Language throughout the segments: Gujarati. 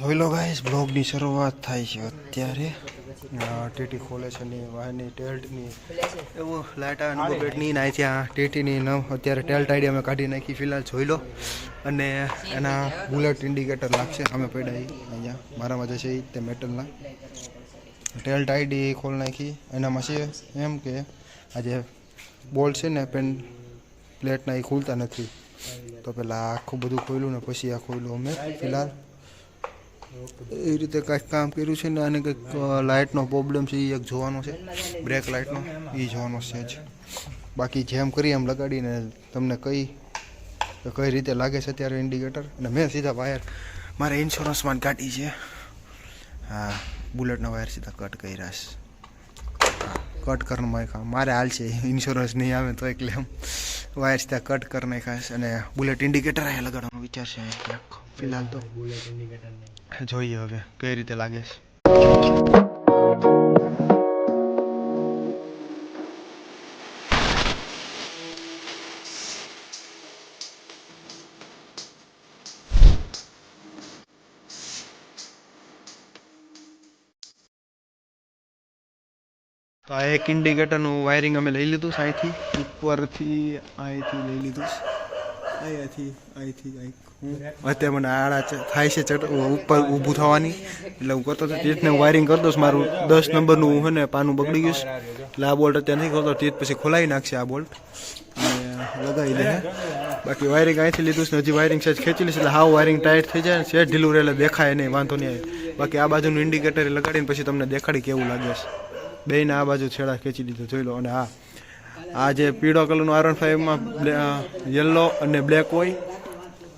જોઈ લો ગાઈસ બ્લોગની શરૂઆત થાય છે અત્યારે. ટેટી ખોલે છે ની વાહની ટેલ્ટની. એવું લાઇટ આવે નંબર પ્લેટની ના ત્યાં ટેટીની નવ અત્યારે ટેલ્ટ આઈડી અમે કાઢી નાખી ફિલહાલ જોઈ લો અને એના બુલેટ ઇન્ડિકેટર લાગશે અમે પડ્યા અહીંયા. મારામાં જે છે ઈ તે મેટલના. ટેલ્ટ આઈડી ખોલ નાખી. એનામાં છે એમ કે આજે બોલ છે ને પેન પ્લેટના એ ખુલતા નથી. તો પહેલાં આખું બધું ખોલ્યું ને પછી આ ખોલ્યું અમે ફિલહાલ. એ રીતે કાંઈક કામ કર્યું છે ને અને કંઈક લાઇટનો પ્રોબ્લેમ છે એ એક જોવાનો છે. બ્રેક લાઇટનો એ જોવાનો છે જ. બાકી જેમ કરી એમ લગાડીને તમને કઈ કઈ રીતે લાગે છે અત્યારે ઇન્ડિકેટર અને મેં સીધા વાયર મારે ઇન્સ્યોરન્સમાં કાઢી છે. હા બુલેટના વાયર સીધા કટ કર્યા છે. કટ કરી નાખ્યા. મારે હાલ છે ઇન્સ્યોરન્સ નહીં આવે તો એટલે એમ વાયર ત્યાં કટ કરી નાખ્યા અને બુલેટ ઇન્ડિકેટર અહીંયા લગાડવાનો વિચાર છે ફિલહાલ તો. જોઈએ હવે, કઈ રીતે લાગે છે. એક ઇન્ડિકેટરનું વાયરિંગ અમે લઈ લીધું છે અહીંથી ઉપરથી અહીંથી લઈ લીધું. છે અહીંયાથી અહીંથી અહીં અત્યારે મને આડા થાય છે ચટ ઉપર ઊભું થવાની. એટલે હું કરતો હું વાયરિંગ કરી દઉં મારું દસ નંબરનું છે ને પાનું બગડી ગયું છે. એટલે આ બોલ્ટ અત્યારે નથી કરતો તીર્થ પછી ખોલાવી નાખશે આ બોલ્ટ. અને લગાવી દે બાકી વાયરિંગ અહીંથી લીધું છે હજી વાયરિંગ સેજ ખેંચી લેશે એટલે હાવ વાયરિંગ ટાઈટ થઈ જાય ને સેજ ઢીલું રહે એટલે દેખાય નહીં, વાંધો નહીં આવે. બાકી આ બાજુનું ઇન્ડિકેટર લગાડીને પછી તમને દેખાડી કેવું લાગે છે. બેયને આ બાજુ છેડા ખેંચી લીધો, જોઈ લો. અને હા આ જે પીળો કલરનું આર ફાઈવમાં યલો અને બ્લેક હોય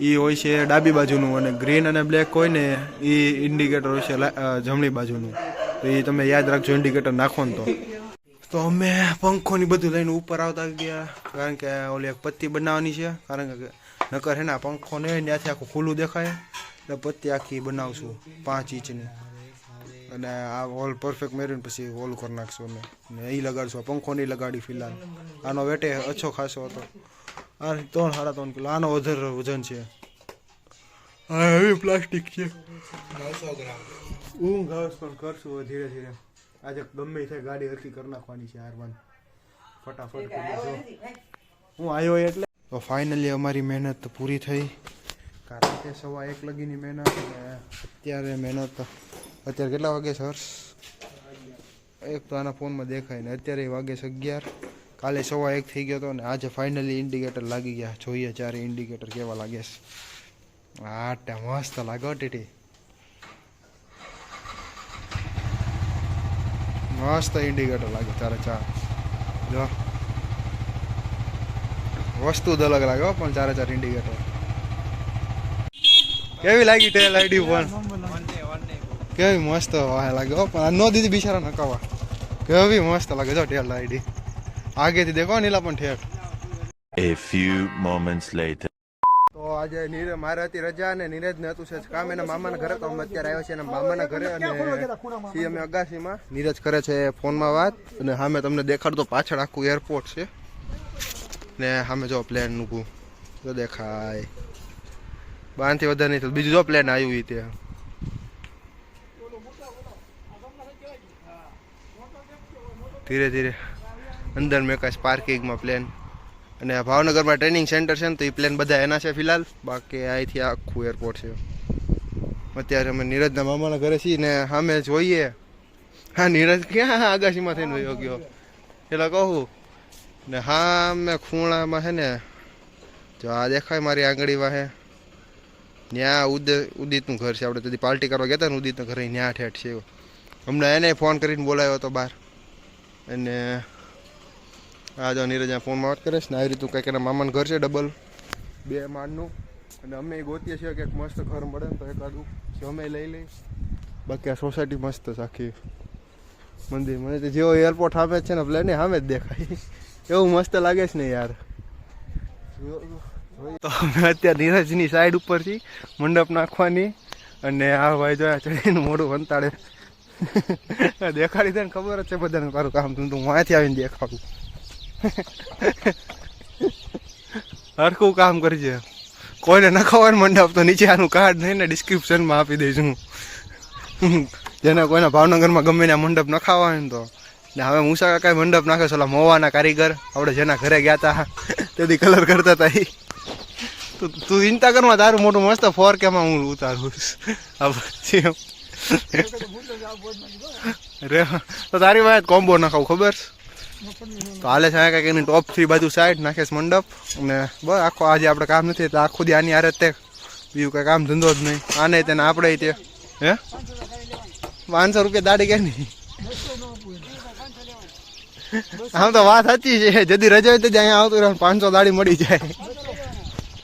એ હોય છે ડાબી બાજુનું. અને ગ્રીન અને બ્લેક હોય ને એ ઇન્ડિકેટર હોય છે જમણી બાજુનું. તો એ તમે યાદ રાખજો ઇન્ડિકેટર નાખો ને તો. તો અમે પંખોની બધું લઈને ઉપર આવતા ગયા, કારણ કે ઓલી એક પત્તી બનાવવાની છે. કારણ કે નકર હે ને પંખો ને ત્યાંથી આખું ખુલ્લું દેખાય. એટલે પત્તી આખી બનાવશું પાંચ ઇંચની. અને આ હોલ પરફેક્ટ મેળવીને પછી હોલ કરી નાખશું અમે. ને એ લગાડશું. પંખો નહીં લગાડી ફિલહાલ. આનો વેટે ઓછો ખાસો હતો. આ ત્રણ સાડા ત્રણ કિલો. આનો વધારે વજન છે. હા હવે પ્લાસ્ટિક છે. ઊંઘ આવશ પણ કરશું ધીરે ધીરે. આજે ગમે થાય ગાડી હરકી કરી નાખવાની છે હારવાન. ફટાફટ હું આવ્યો એટલે. તો ફાઇનલી અમારી મહેનત પૂરી થઈ. કારણ કે સવા એક લગીની મહેનત અને અત્યારે મહેનત અત્યારે કેટલા વાગે છે હર્ષ? એક તો આના ફોનમાં દેખાય ને અત્યારે વાગે છે અગિયાર. કાલે સવા એક થઈ ગયો હતો ને આજે ફાઇનલી ઇન્ડિકેટર લાગી ગયા. જોઈએ ચારે ઇન્ડિકેટર કેવા લાગે છે. આ ટા મસ્ત લાગે ટીટી. મસ્ત ઇન્ડિકેટર લાગે તારે ચાર જો. વસ્તુ જ અલગ લાગે પણ ચારે ચાર ઇન્ડિકેટર કેવી લાગી ટેલ આઈડી પણ કેવી મસ્ત વાહ લાગે હો પણ નો દીધી બિચારા નકાવા કેવી મસ્ત લાગે જો ટેલ આઈડી આગેથી દેખો નીલા પણ ઠેઠ A few moments later. તો આજે નીરજ મારે હતી રજા અને નીરજ ને હતું છે કામ. એના મામાના ઘરે તો અમે અત્યારે આવ્યા છીએ. એના મામાના ઘરે અને સી અમે અગાસીમાં. નીરજ કરે છે ફોનમાં વાત. અને સામે તમને દેખાડતો પાછળ આખું એરપોર્ટ છે. ને સામે જો પ્લેન ઊભું. જો દેખાય. બાંધથી વધારે નહીં થતું. બીજું જો પ્લેન આવ્યું ઈ ધીરે ધીરે અંદર મેકાશ પાર્કિંગમાં પ્લેન અને ભાવનગરમાં ટ્રેનિંગ સેન્ટર છે ને, તો એ પ્લેન બધા એના છે ફિલહાલ. બાકી અહીંથી આખું એરપોર્ટ છે. અત્યારે અમે નીરજના મામાના ઘરે છીએ ને સામે જોઈએ. હા, નીરજ ક્યાં આગાશીમાં થઈને વયો ગયો. એટલે કહું. ને હા મેં ખૂણામાં છે ને, જો આ દેખાય મારી આંગળીમાં હે ત્યાં ઉદ, ઉદિતનું ઘર છે. આપણે તેથી પાર્ટી કરવા ગયા હતા ને, ઉદિતનું ઘરે ત્યાં ઠેઠ છે હમણાં એને ફોન કરીને બોલાવ્યો હતો બહાર. અને આ જો નીરજ ફોનમાં વાત કરે છે ને આવી રીતનું કંઈક એના મામાનું ઘર છે ડબલ બે માળનું. અને અમે ગોતીએ છીએ કે મસ્ત ઘર મળે ને તો એકાદું અમે લઈ લઈ બાકી આ સોસાયટી મસ્ત છે, આખી મંદિર. મને તો જેવો એરપોર્ટ સામે છે ને, પ્લેન સામે જ દેખાય. એવું મસ્ત લાગે છે ને યાર. તો અમે અત્યારે નીરજની સાઈડ ઉપરથી મંડપ નાખવાની. અને આ ભાઈ જોયા ચડીને મોઢું વંતાડે. દેખાડી દે ને ખબર જ છે બધાને તારું કામ તું તું વાંચી આવીને દેખાડું. હરખું કામ કરજે. કોઈને નખાવાનું મંડપ તો નીચે આનું કાર્ડ નહીં ને ડિસ્ક્રિપ્શનમાં આપી દઈશું જેને કોઈને ભાવનગરમાં ગમે ત્યાં મંડપ ન હોય ને તો. ને હવે મુસા કાંઈ મંડપ નાખે છે, ઓલા મોવાના કારીગર. આપણે જેના ઘરે ગયા હતા તેથી કલર કરતા હતા ઈ. તું ચિંતા તારું મોટું મસ્ત ફોર કેમાં હું ઉતારું આ પછી. રે, તો તારી વાત કોમ્બો નખાવ, ખબર? તો હાલે છે કાંઈક એની ટોપ થ્રી બાજુ સાઈડ નાખે મંડપ. અને બસ, આખો આજે આપણે કામ નથી, એટલે આખું દી આની આરે તે. બીજું કંઈ કામ ધંધો જ નહીં. આને તેને આપણે તે. હે? પાંચસો રૂપિયા દાડી કે નહીં? આમ તો વાત સાચી છે. જદી રજા હોય તો અહીંયા આવતું રહે પાંચસો દાડી મળી જાય.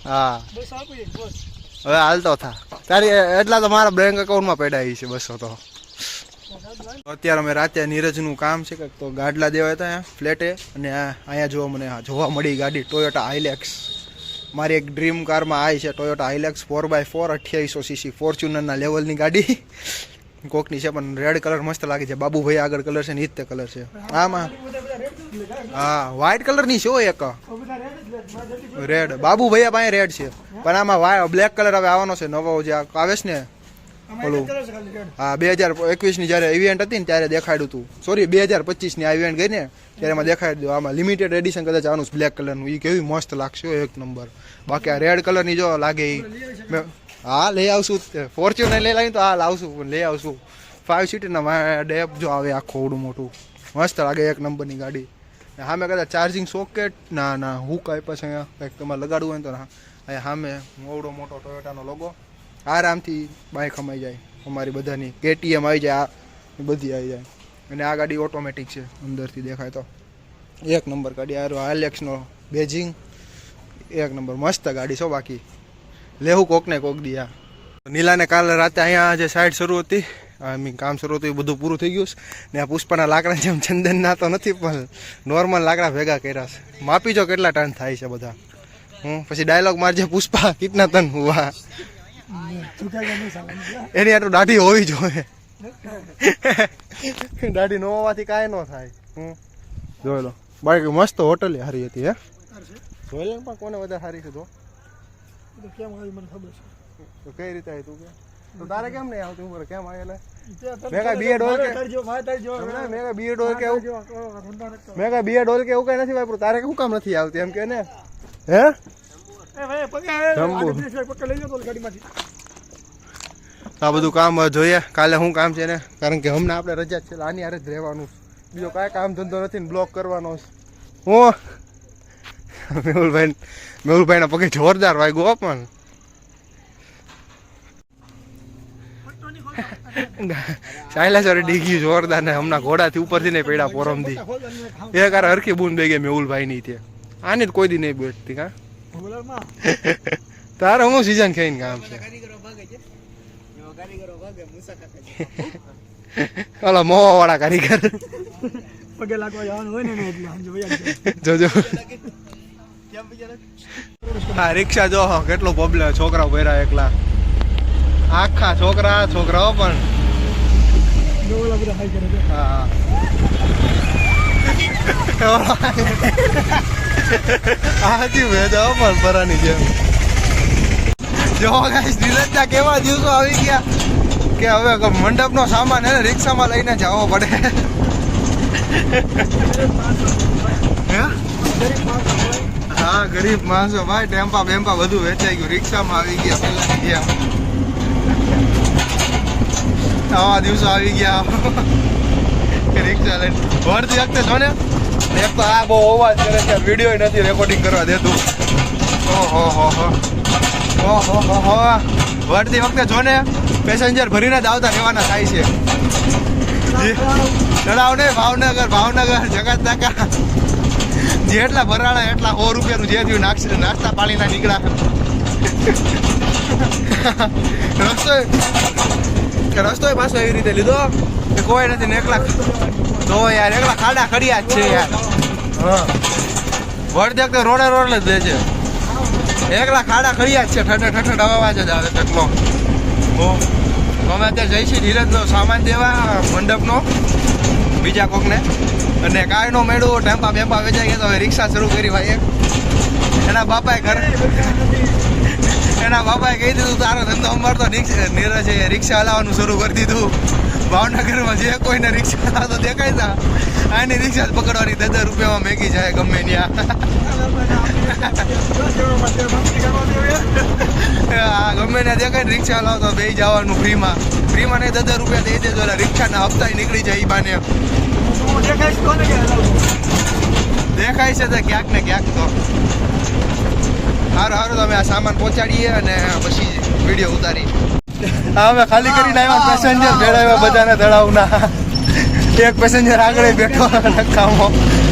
હા. હવે હાલતો થા. તારી એટલા તો મારા બેંક એકાઉન્ટમાં પડ્યા છે, બસો તો. અત્યારે અમે રાતે નીરજનું કામ છે કંઈક, તો ગાડલા દેવા હતા ફ્લેટે અને અહીંયા જોવા મને જોવા મળી ગાડી ટોયોટા હાઇલેક્સ મારી એક ડ્રીમ કારમાં આવી છે Toyota Hilux four by four અઠ્યાવીસો CC ફોર્ચ્યુનરના લેવલની ગાડી. કોકની છે, પણ રેડ કલર મસ્ત લાગે છે. બાબુભાઈ આગળ કલર છે ને ઈ તે કલર છે. આમાં હા વ્હાઇટ કલરની છે એક. રેડ બાબુ ભાઈ પાસે રેડ છે. પણ આમાં બ્લેક કલર હવે આવવાનો છે નવો જે આવે છે ને ઓલું. હા બે હજાર એકવીસની જ્યારે ઇવેન્ટ હતી ને ત્યારે દેખાડ્યું હતું સોરી બે હજાર પચીસની આ ઇવેન્ટ ગઈ ને ત્યારે એમાં દેખાડી દીધું આમાં લિમિટેડ એડિશન કદાચ આનું બ્લેક કલરનું એ કેવી મસ્ત લાગશે એક નંબર બાકી આ રેડ કલરની જો લાગે એ હા લઈ આવશું. ફોર્ચ્યુનર લઈ લાવી તો હા લાવશું પણ લઈ આવશું. ફાઇવ સીટરના ડેપ જો આવે આખું ઓવડું મોટું. મસ્ત લાગે એક નંબરની ગાડી. સામે કદાચ ચાર્જિંગ સોકેટ ના ના હુક આપ્યા છે અહીંયા. કંઈક તમારે લગાડવું હોય તો ના. અહીંયા સામે મોવડો મોટો ટોયોટાનો લોગો આરામથી બાઇક ખમાઈ જાય. અમારી બધાની કેટીએમ આવી જાય, આ બધી આવી જાય. અને આ ગાડી ઓટોમેટિક છે, અંદરથી દેખાય તો. એક નંબર ગાડી આરો આલેક્સનો બેજિંગ એક નંબર મસ્ત ગાડી છો બાકી. લેવું કોકને કોક દી આ. નીલાને કાલે રાતે અહીંયા જે સાઈડ શરૂ હતી મીન કામ શરૂ હતું એ બધું પૂરું થઈ ગયું છે. ને આ પુષ્પાના લાકડા જેમ ચંદનના તો નથી પણ નોર્મલ લાકડા ભેગા કર્યા છે. માપી જો કેટલા ટન થાય છે બધા. હું પછી ડાયલોગ મારજે પુષ્પા કેટલા ટન હુવા એની આટલું દાઢી હોવી જોઈએ. દાઢી ન હોવાથી કાંઈ ન થાય. હું જોઈ લો. બાકી મસ્ત હોટલ સારી હતી હે? જોઈ લે પણ કોને વધારે સારી છે તો? તો કઈ રીતે આવી તું કે? તો તારે કેમ નહીં આવતું? ઉપર કેમ આવેલા મેં કાંઈ બિયર ડોલ કે મેં કાંઈ બિયર ડોલ કે એવું? મેં કાંઈ બિયર ડોલ કે એવું કઈ નથી વાપરું? તારે શું કામ નથી આવતી એમ કે ને? હે? આ બધું કામ જોઈએ. કાલે શું કામ છે ને? કારણ કે હમણાં આપણે રજા જ છે આની હારે જ રહેવાનું બીજો કાંઈ કામ ધંધો નથી ને બ્લોક કરવાનો હું? મેહુલભાઈ મેહુલભાઈના પગે જોરદાર વાગ્યો પણ. સાયલેસર ડીગી જોરદાર ને હમણાં ઘોડાથી ઉપરથી નહીં પડ્યા પોરમથી. એ કાર હરખી બૂન બે ગઈ મેહુલભાઈ ની ત્યાં. આની જ કોઈ દી નહીં બેઠતી કા તારે હું સીઝન ખાઈને કામ છે? ઓલા મોવા વાળા કારીગર. પગે લાગવા જવાનું હોય ને એટલે જોજો. હા રિક્ષા જો કેટલો પ્રોબ્લેમ છોકરાઓ ભર્યા એકલા. આખા છોકરા છોકરાઓ પણ. જો ઓલા બધા હાઈ કરે છે. હા હાજી ભેજો પણ પરાની જેમ. જો ગાઈસ નીરજના કેવા દિવસો આવી ગયા કે હવે મંડપનો સામાન હે રિક્ષામાં લઈને જવો પડે. હા? ગરીબ માણસો. ભાઈ ટેમ્પા બેમ્પા બધું વેચાઈ ગયું. રિક્ષામાં આવી ગયા, પેલા ગયા. આવા દિવસો આવી ગયા. રિક્ષા લઈને વળતી વખતે જો ને? એક તો આ બહુ અવાજ કરે છે વીડિયો નથી રેકોર્ડિંગ કરવા દેતું. ઓહો, હો હો. ઓહો, હો હો. વળતી વખતે જો ને પેસેન્જર ભરીને જ આવતા રહેવાના થાય છે. ચડાવ ને, ભાવનગર ભાવનગર, જગત નાકા. જેટલા ભરાણા, એટલા સો રૂપિયાનું જે થયું, નાખશે, નાસ્તા પાણીના નીકળ્યા રસ્તો કે રસ્તો પાછો એવી રીતે લીધો કે કોઈ નથી ને એકલા તો યાર એકલા ખાડા ખડ્યા જ છે યાર. હા. વળતે તો રોડે રોડ જ દે છે એકલા ખાડા ખડ્યા જ છે, ઠઠ ઠઠ અવાજ જ આવે કેટલો હો. તો અમે અત્યારે જઈશું ધીરજનો સામાન દેવા મંડપનો, બીજા કોકને. અને કાય નો મેળવું ટેમ્પા બેમ્પા વેચાઈ ગયા તો હવે રિક્ષા શરૂ કરી ભાઈ એના બાપાએ ઘર એના બાપાએ કહી દીધું તારો ધંધો અમારતો રિક્ષા નીરજે રિક્ષા હલાવવાનું શરૂ કરી દીધું. ભાવનગરમાં જે કોઈને રિક્ષા હલાવતો દેખાય તા આની રિક્ષા પકડવાની દસ દસ રૂપિયામાં મેગી જાય ગમે ત્યાં. આ ગમે ત્યાં દેખાય ને રિક્ષા હલાવતો બે જવાનું ફ્રીમાં. ફ્રીમાં નહીં દસ દસ રૂપિયા દઈ દેજો એટલે રિક્ષાના હપ્તા નીકળી જાય એ બાને. દેખાય છે તો ક્યાંક ને ક્યાંક તો. સારું સારું તમે આ સામાન પહોંચાડીએ અને પછી વીડિયો ઉતારી. હા, અમે ખાલી કરીને આવ્યા પેસેન્જર ભેળાવ્યા બધાને ધડાવના એક પેસેન્જર આગળ બેઠો નકામો.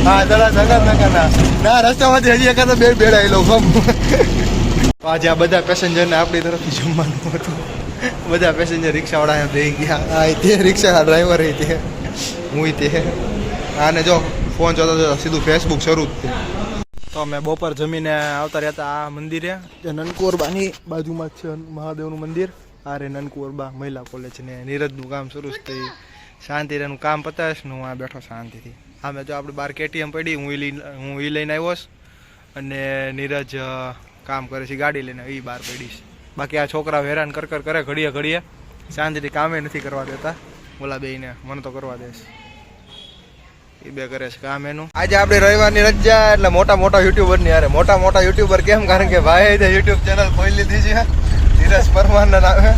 હા, ધડા ધગા નકાના ના, રસ્તામાંથી હજી એકાદ બે ભેળાયેલો ગમ તો આજે આ બધા પેસેન્જરને આપણી તરફથી જમવાનું હતું. બધા પેસેન્જર રિક્ષાવાળા બે ગયા. હા તે રિક્ષા ડ્રાઈવર તે. હું તે. આને જો ફોન જોતા જોતા સીધું ફેસબુક શરૂ જ તો અમે બપોર જમીને આવતા રહ્યા હતા આ મંદિરે. જે નનકુરબાની બાજુમાં જ છે મહાદેવનું મંદિર. આ રે નનકુરબા મહિલા કોલેજ ને નીરજનું કામ શરૂ થઈ. શાંતિ રેનું કામ પતાવીશ ને હું આ બેઠો શાંતિથી. અમે જો આપણે બહાર કેટીએમ પડી, હું ઈ હું ઈ લઈને આવ્યો અને નીરજ કામ કરે છે, ગાડી લઈને એ બહાર પડીશ બાકી આ છોકરા હેરાન કર કર કરે, ઘડીએ ઘડીએ. શાંતિથી કામે નથી કરવા દેતા. ઓલા બેને મને તો કરવા દેશ એ બે કરે છે. કામ એનું આજે આપણે રવિવારની રજા એટલે મોટા મોટા યુટ્યુબરની અરે મોટા મોટા યુટ્યુબર કેમ? કારણ કે ભાઈ યુટ્યુબ ચેનલ ખોલી લીધી છે. ધીરજ પરમાર ના નામે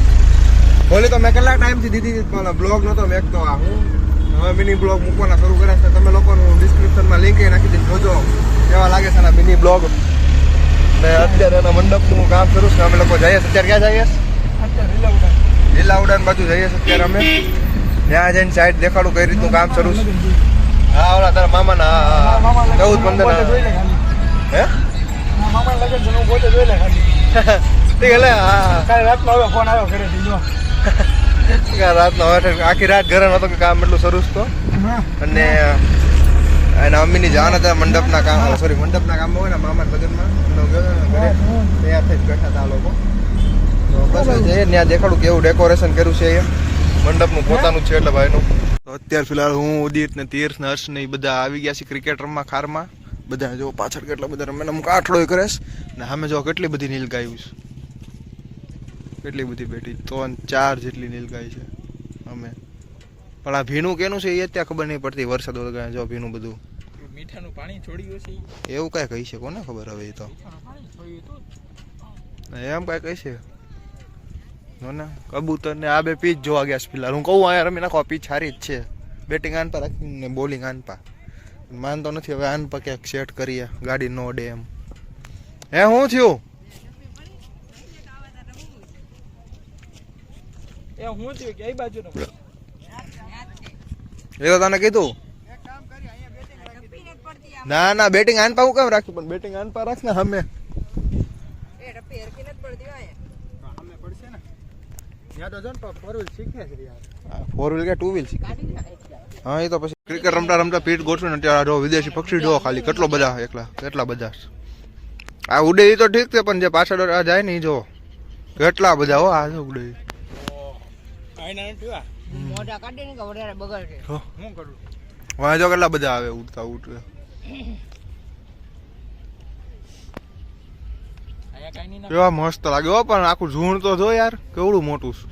ખોલી તો મેં કેટલા ટાઈમથી દીધી બ્લોગ નતો મેકતો આ હું. હવે મિની બ્લોગ મૂકવાના શરૂ કર્યા છે. તમે લોકોનું ડિસ્ક્રિપ્શનમાં લિંક નાખી દીધી. જોજો. કેવા લાગે છે મિની બ્લોગ ને અત્યારે એના મંડપનું કામ કરું છું. અમે લોકો જઈએ અત્યારે ક્યાં જઈએ લીલા ઉડાન. બાજુ જઈએ છીએ અત્યારે અમે. ત્યાં જઈને સાઈડ દેખાડું કઈ રીતનું કામ શરૂ છે. હા ઓલા તારા મામાના ના હા, હા. ચૌદ પંદર હે? ઠીક એટલે હા. હા રાતનો હવે આખી રાત ઘરે નતો કે કામ એટલું સરસ તો. અને એના મમ્મીની જાન હતા મંડપના કામ સોરી મંડપના કામ હોય ને મામા લગ્નમાં ઘરે તૈયાર થઈ બેઠા હતા આ લોકો. તો બસ હવે જઈએ ત્યાં દેખાડું કેવું ડેકોરેશન કર્યું છે એ. મંડપનું પોતાનું છે એટલે ભાઈનું. તો અત્યારે ફિલહાલ હું ઉદિત ને તીર્થ ને હર્ષ ને એ બધા આવી ગયા છે ક્રિકેટ રમવા ખારમાં. બધા જો પાછળ કેટલા બધા રમે ને અમુક આઠડો કરેશ ને સામે જો કેટલી બધી નીલગાયું છે. કેટલી બધી બેઠી ત્રણ ચાર જેટલી નીલગાય છે અમે. પણ આ ભીનું કેનું છે એ અત્યારે ખબર નહીં પડતી વરસાદ વગર જો ભીનું બધું. મીઠાનું પાણી છોડ્યું છે એવું કાંઈ કહી છે કોને ખબર હવે એ તો. એમ કાંઈ કહી છે ને? કબૂતર ને આ બે પીચ જોવા ગયા છે ફિલહાલ હું કહું અહીંયા રમી નાખો પીચ સારી જ છે. બેટિંગ આન પર રાખીને બોલિંગ આન પા માનતો નથી હવે આન પર ક્યાંક સેટ કરીએ. ગાડી નો ડે એમ. હે હું થયું? એ હું થયું કે એ એ તો તને કીધું? ના ના બેટિંગ આન પા હું કેમ રાખ્યું પણ બેટિંગ આન પા રાખ ને હમે. ફોર વ્હીલ કે ટુ વ્હીલ હા એ તો પછી ક્રિકેટ રમતા રમતા પીઠ ગોઠવીને અત્યારે આ જો વિદેશી પક્ષી જો ખાલી કેટલો બધા એકલા કેટલા બધા. આ ઉડે એ તો ઠીક છે પણ જે પાછળ આ જાય ને જો કેટલા બધા હો આ જો ઉડે ને જો કેટલા બધા આવે ઉડતા ઉડતા આયા કાઈ નહીં કેવા મસ્ત લાગે. હો પણ આખું ઝૂણ તો જો યાર કેવડું મોટું છે.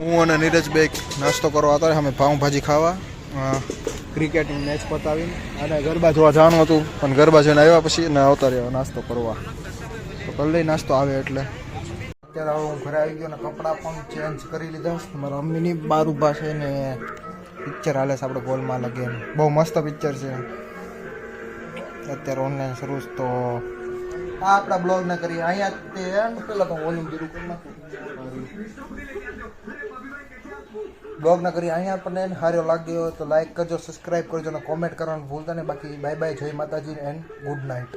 હું અને નીરજ બેક નાસ્તો કરવા હતા અમે પાઉંભાજી ખાવા ક્રિકેટની મેચ પતાવીને. અને ગરબા જોવા જવાનું હતું પણ ગરબા જોઈને આવ્યા પછી ને આવતા રહ્યા નાસ્તો કરવા. તો કલ્લે નાસ્તો આવે એટલે. અત્યારે હવે હું ઘરે આવી ગયો ને કપડાં પણ ચેન્જ કરી લીધા. મારા મમ્મીની બાર ઊભા છે ને પિક્ચર હાલે છે આપણે બોલમાં લગે બહુ મસ્ત પિક્ચર છે. અત્યારે ઓનલાઈન શરૂ તો આ આપણા બ્લોગ ના કરીએ. અહીંયા તે પેલા તો વોલ્યુમ જીરું કરી નાખું બ્લોગ ના કરીએ. અહીંયા આપણને સારો લાગ્યો તો લાઈક કરજો સબસ્ક્રાઇબ કરજો અને કોમેન્ટ કરવાનું ભૂલતા નહીં. બાકી બાય બાય જય માતાજી એન્ડ ગુડ નાઇટ